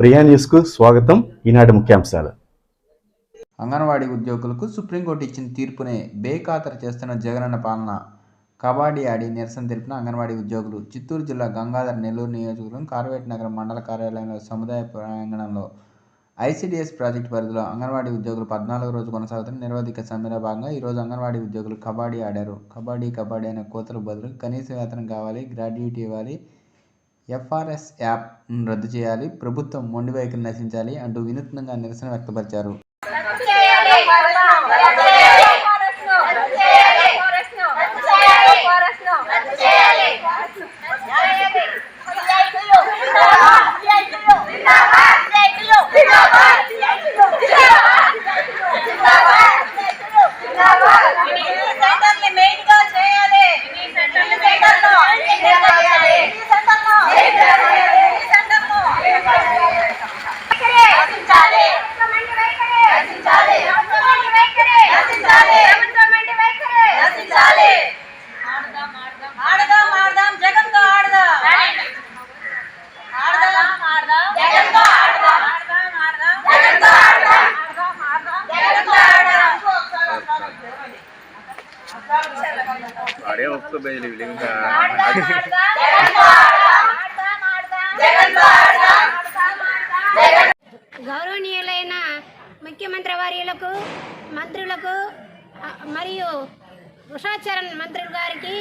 ప్రియా న్యూస్కు స్వాగతం. ఈనాటి ముఖ్యాంశాలు. అంగన్వాడీ ఉద్యోగులకు సుప్రీంకోర్టు ఇచ్చిన తీర్పునే బేఖాతరు చేస్తున్న జగనన్న పాలన కబడ్డీ ఆడి నిరసన తెలిపిన అంగన్వాడీ ఉద్యోగులు చిత్తూరు జిల్లా గంగాధర నెల్లూరు నియోజకవర్గం కార్వేట్ నగరం మండల కార్యాలయంలో సముదాయ ప్రాంగణంలో ఐసిడిఎస్ ప్రాజెక్టు పరిధిలో అంగన్వాడీ ఉద్యోగులు పద్నాలుగు రోజు కొనసాగుతున్న నిరవధిక సమ్మెలో భాగంగా ఈరోజు అంగన్వాడీ ఉద్యోగులు కబడ్డీ ఆడారు. కబడ్డీ కబడ్డీ అనే కోతల బదులు కనీస వేతనం కావాలి గ్రాడ్యుయేట్ ఇవ్వాలి ఎఫ్ఆర్ఎస్ యాప్ రద్దు చేయాలి. ప్రభుత్వం మొండి వైఖరి నశించాలి అంటూ వినూత్నంగా నిరసన వ్యక్తపరిచారు. ఆడదాం ఆడదాం జగన్తో ఆడదాం. ఆడదాం ఆడదాం జగన్తో ఆడదాం. ఆడదాం ఆడదాం జగన్తో ఆడదాం ఆడదాం ఆడదాం. జగన్తో ఆడదాం అడే ఒక్క బయలు ఇంకా ఆడదాం ఆడదాం జగన్తో ఆడదాం ఆడదాం ఆడదాం జగన్తో ఆడదాం ఆడదాం ఆడదాం. గౌరవనీయులైన ముఖ్యమంత్రి వర్యులకు మంత్రులకు మరియు ఉషాచరణ్ మంత్రులు గారికి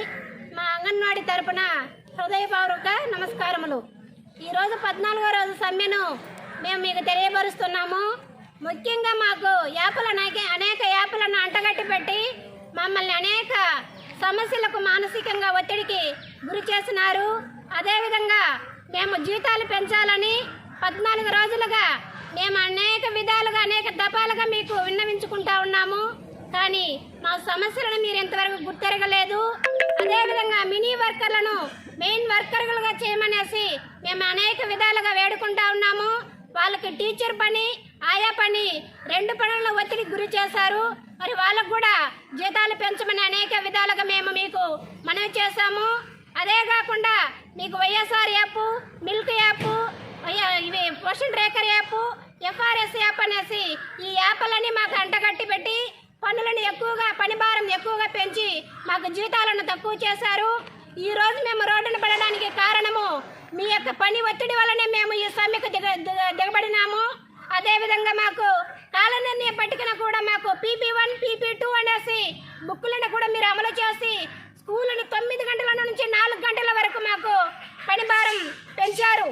తరపున హృదయపూర్వక నమస్కారములు. ఈరోజు పద్నాలుగో రోజు సమ్మెను మేము మీకు తెలియపరుస్తున్నాము. ముఖ్యంగా మాకు యాపల అనేక అనేక యాపలను అంటగట్టి పెట్టి మమ్మల్ని అనేక సమస్యలకు మానసికంగా ఒత్తిడికి గురి చేసినారు. అదేవిధంగా మేము జీతాలు పెంచాలని పద్నాలుగు రోజులుగా మేము అనేక విధాలుగా అనేక దఫాలుగా మీకు విన్నవించుకుంటా ఉన్నాము. కానీ మా సమస్యలను మీరు ఇంతవరకు గుర్తెరగలేదు. అదేవిధంగా మినీ వర్కర్లను మెయిన్ వర్కర్లుగా చేయమనేసి మేము అనేక విధాలుగా వేడుకుంటా ఉన్నాము. వాళ్ళకి టీచర్ పని ఆయా పని రెండు పనులను ఒత్తిడికి గురి చేశారు. మరి వాళ్ళకు కూడా జీతాలు పెంచమని అనేక విధాలుగా మేము మీకు మనవి చేశాము. అదే కాకుండా మీకు వైఎస్ఆర్ యాప్ మిల్క్ యాప్ ఇవి Poshan tracker app FRS app అనేసి ఈ యాప్లని మాకు అంటగట్టి పెట్టి పనులను ఎక్కువగా పని భారం ఎక్కువగా పెంచి మాకు జీతాలను తక్కువ చేశారు. ఈ రోజు మేము రోడ్డున పడడానికి కారణము మీ యొక్క పని ఒత్తిడి వల్లనే మేము ఈ సమ్మెకు దిగ దిగబడినాము. అదేవిధంగా మాకు కాలనిర్ణయ పట్టికన కూడా మాకు పీపీ వన్ పీపీ టూ అనేసి బుక్కులను కూడా మీరు అమలు చేసి స్కూళ్ళను తొమ్మిది గంటల నుంచి నాలుగు గంటల వరకు మాకు పని భారం పెంచారు.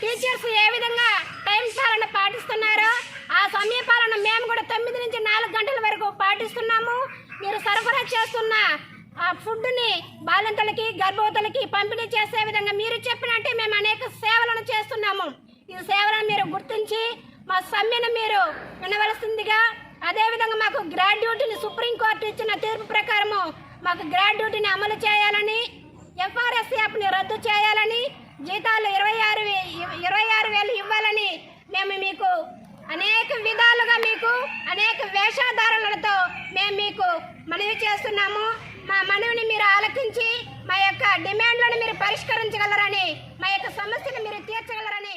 టీచర్స్ ఏ విధంగా టైం పాలన పాటిస్తున్నారో ఆ సమయ పాలన మేము కూడా తొమ్మిది నుంచి నాలుగు గంటల వరకు పాటిస్తున్నాము. మీరు సరఫరా చేస్తున్న ఆ ఫుడ్ని బాలింతలకి గర్భవతులకి పంపిణీ చేసే విధంగా మీరు చెప్పినట్టే మేము అనేక సేవలను చేస్తున్నాము. ఈ సేవలను మీరు గుర్తించి మా సమ్మెను మీరు వినవలసిందిగా అదేవిధంగా మాకు గ్రాడ్యుయేట్ని సుప్రీంకోర్టు ఇచ్చిన తీర్పు ప్రకారము మాకు గ్రాడ్యుయేట్ని అమలు చేయాలని ఎఫ్ఆర్ఎస్ యాప్ని రద్దు చేయాలని జీతాలు ఇరవై ఆరు వే- ఇరవై ఆరు వేలు ఇవ్వాలని మేము మీకు అనేక విధాలుగా మీకు అనేక వేషాధారణలతో మేము మీకు మనవి చేస్తున్నాము. మా మనవిని మీరు ఆలకించి మా యొక్క డిమాండ్లను మీరు పరిష్కరించగలరని మా యొక్క సమస్యను మీరు తీర్చగలరని